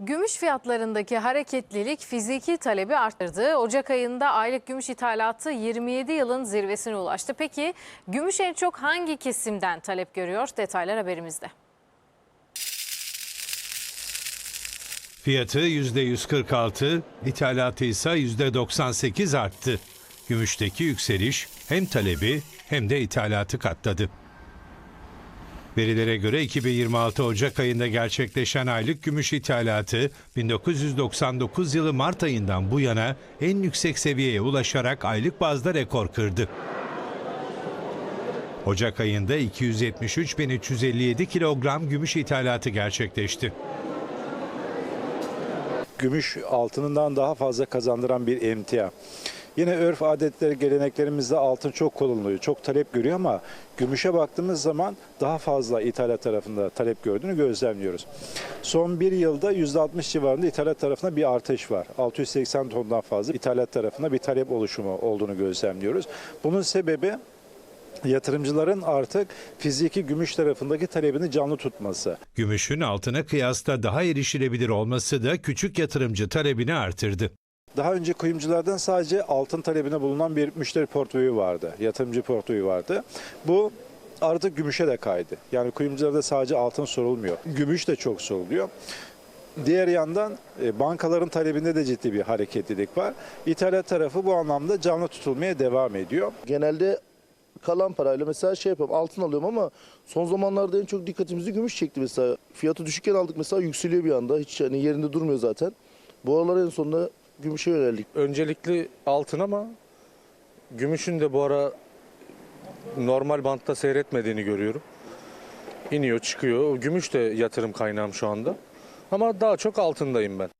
Gümüş fiyatlarındaki hareketlilik fiziki talebi arttırdı. Ocak ayında aylık gümüş ithalatı 27 yılın zirvesine ulaştı. Peki gümüş en çok hangi kesimden talep görüyor? Detaylar haberimizde. Fiyatı %146, ithalatı ise %98 arttı. Gümüşteki yükseliş hem talebi hem de ithalatı katladı. Verilere göre 2026 Ocak ayında gerçekleşen aylık gümüş ithalatı 1999 yılı Mart ayından bu yana en yüksek seviyeye ulaşarak aylık bazda rekor kırdı. Ocak ayında 273.357 kilogram gümüş ithalatı gerçekleşti. gümüş altınından daha fazla kazandıran bir emtia. Yine örf adetleri, geleneklerimizde altın çok kullanılıyor, çok talep görüyor ama gümüşe baktığımız zaman daha fazla ithalat tarafında talep gördüğünü gözlemliyoruz. Son bir yılda %60 civarında ithalat tarafında bir artış var. 680 tondan fazla ithalat tarafında bir talep oluşumu olduğunu gözlemliyoruz. Bunun sebebi yatırımcıların artık fiziki gümüş tarafındaki talebini canlı tutması. Gümüşün altına kıyasla daha erişilebilir olması da küçük yatırımcı talebini artırdı. Daha önce kuyumculardan sadece altın talebine bulunan bir müşteri portföyü vardı, yatırımcı portföyü vardı. Bu artık gümüşe de kaydı. Yani kuyumcularda sadece altın sorulmuyor, gümüş de çok soruluyor. Diğer yandan e, bankaların talebinde de ciddi bir hareketlilik var. İthalat tarafı bu anlamda canlı tutulmaya devam ediyor. Genelde kalan parayla mesela şey yapıyorum altın alıyorum ama son zamanlarda en çok dikkatimizi gümüş çekti mesela. Fiyatı düşükken aldık mesela yükseliyor bir anda. Hiç hani yerinde durmuyor zaten. Bu aralar en sonunda gümüşe yöneldik. öncelikli altın ama gümüşün de bu ara normal bantta seyretmediğini görüyorum. İniyor çıkıyor. Gümüş de yatırım kaynağım şu anda. Ama daha çok altındayım ben.